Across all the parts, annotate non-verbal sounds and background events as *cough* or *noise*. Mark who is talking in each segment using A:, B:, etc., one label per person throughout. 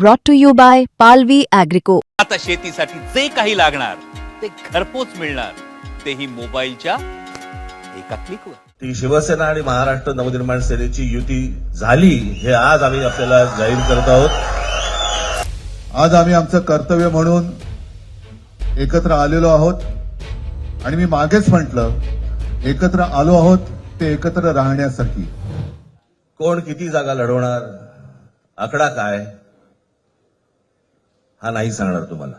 A: brought to you by Palvi Agrico.
B: आता शेतीसाठी जे काही लागणार ते घरपोच मिळणार. तेही मोबाईलच्या एका क्लिकवर
C: ती शिवसेना आणि महाराष्ट्र नवनिर्माण सेनेची युती झाली हे आज आम्ही आपल्याला जाहीर करत आहोत.
D: आज आम्ही आमचं कर्तव्य म्हणून एकत्र आलेलो आहोत. आणि मी मागेच म्हटलं एकत्र आलो आहोत ते एकत्र राहण्यासाठी.
C: कोण किती जागा लढवणार? आकडा काय? हा नाही सांगणार तुम्हाला.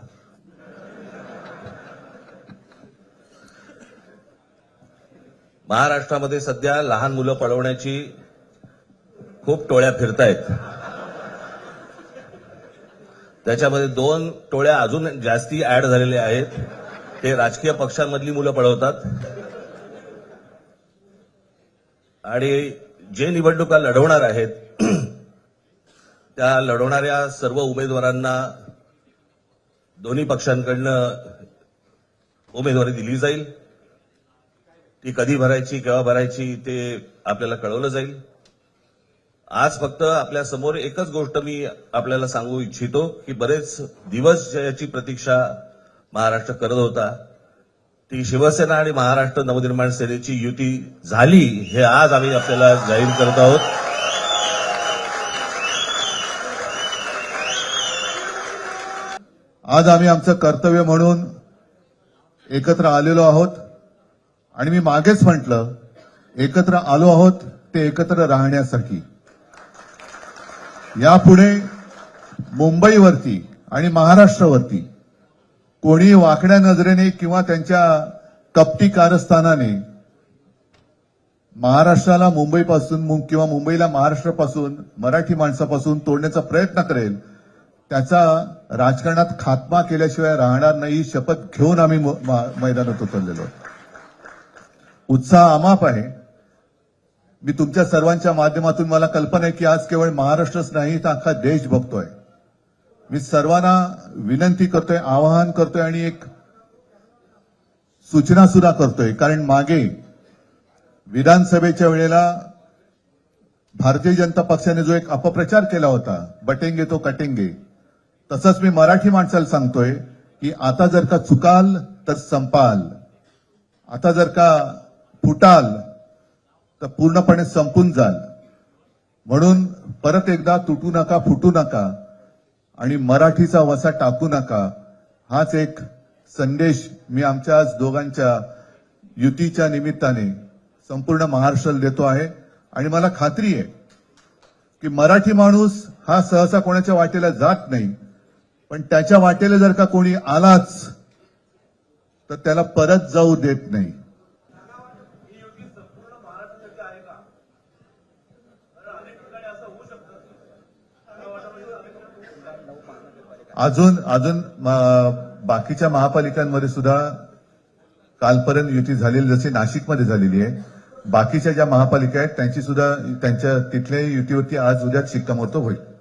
C: महाराष्ट्रामध्ये सध्या लहान मुलं पळवण्याची खूप टोळ्या फिरतायत. त्याच्यामध्ये दोन टोळ्या अजून जास्ती ऍड झालेल्या आहेत. ते राजकीय पक्षांमधली मुलं पळवतात. आणि जे निवडणुका लढवणार आहेत *clears throat* त्या लढवणाऱ्या सर्व उमेदवारांना दोन्ही पक्षांकडनं उमेदवारी दिली जाईल. ती कधी भरायची केव्हा भरायची ते आपल्याला कळवलं जाईल. आज फक्त आपल्यासमोर एकच गोष्ट मी आपल्याला सांगू इच्छितो की बरेच दिवस ज्याची प्रतीक्षा महाराष्ट्र करत होता. ती शिवसेना आणि महाराष्ट्र नवनिर्माण सेनेची युती झाली हे आज आम्ही आपल्याला जाहीर करत आहोत.
D: आज आम्ही आमचं कर्तव्य म्हणून एकत्र आलेलो आहोत. आणि मी मागेच म्हटलं एकत्र आलो आहोत ते एकत्र राहण्यासाठी. यापुढे मुंबईवरती आणि महाराष्ट्रावरती कोणी वाकड्या नजरेने किंवा त्यांच्या कपटी कारस्थानाने महाराष्ट्राला मुंबईपासून किंवा मुंबईला महाराष्ट्रापासून मराठी माणसापासून तोडण्याचा प्रयत्न करेल त्याचा राजकारणात खात्मा केल्याशिवाय राहणार नाही शपथ घेऊन आम्ही मैदानात उतरलेलो उत्साह अमाप आहे. मी तुमच्या सर्वांच्या माध्यमातून मला कल्पना आहे की आज केवळ महाराष्ट्रच नाही तर अख्खा देश बघतोय. मी सर्वांना विनंती करतोय आवाहन करतोय आणि एक सूचना सुद्धा करतोय. कारण मागे विधानसभेच्या वेळेला भारतीय जनता पक्षाने जो एक अपप्रचार केला होता बटेंगे तो कटेंगे तसंच मी मराठी माणसाला सांगतोय की आता जर का चुकाल तर संपाल. आता जर का फुटाल तर पूर्णपणे संपून जाल. म्हणून परत एकदा तुटू नका फुटू नका आणि मराठीचा वसा टाकू नका. हाच एक संदेश मी आमच्या आज दोघांच्या युतीच्या निमित्ताने संपूर्ण महाराष्ट्राला देतो आहे. आणि मला खात्री आहे की मराठी माणूस हा सहसा कोणाच्या वाटेला जात नाही. पण त्याच्या वाटेला जर का कोणी आलाच तर त्याला परत जाऊ देत नाही. अजून अजून बाकीच्या महापालिकांमध्ये सुद्धा कालपर्यंत युती झालेली जशी नाशिकमध्ये झालेली आहे बाकीच्या ज्या महापालिका आहेत त्यांची सुद्धा त्यांच्या तिथल्या युतीवरती आज उद्या शिक्कामोर्तब होईल.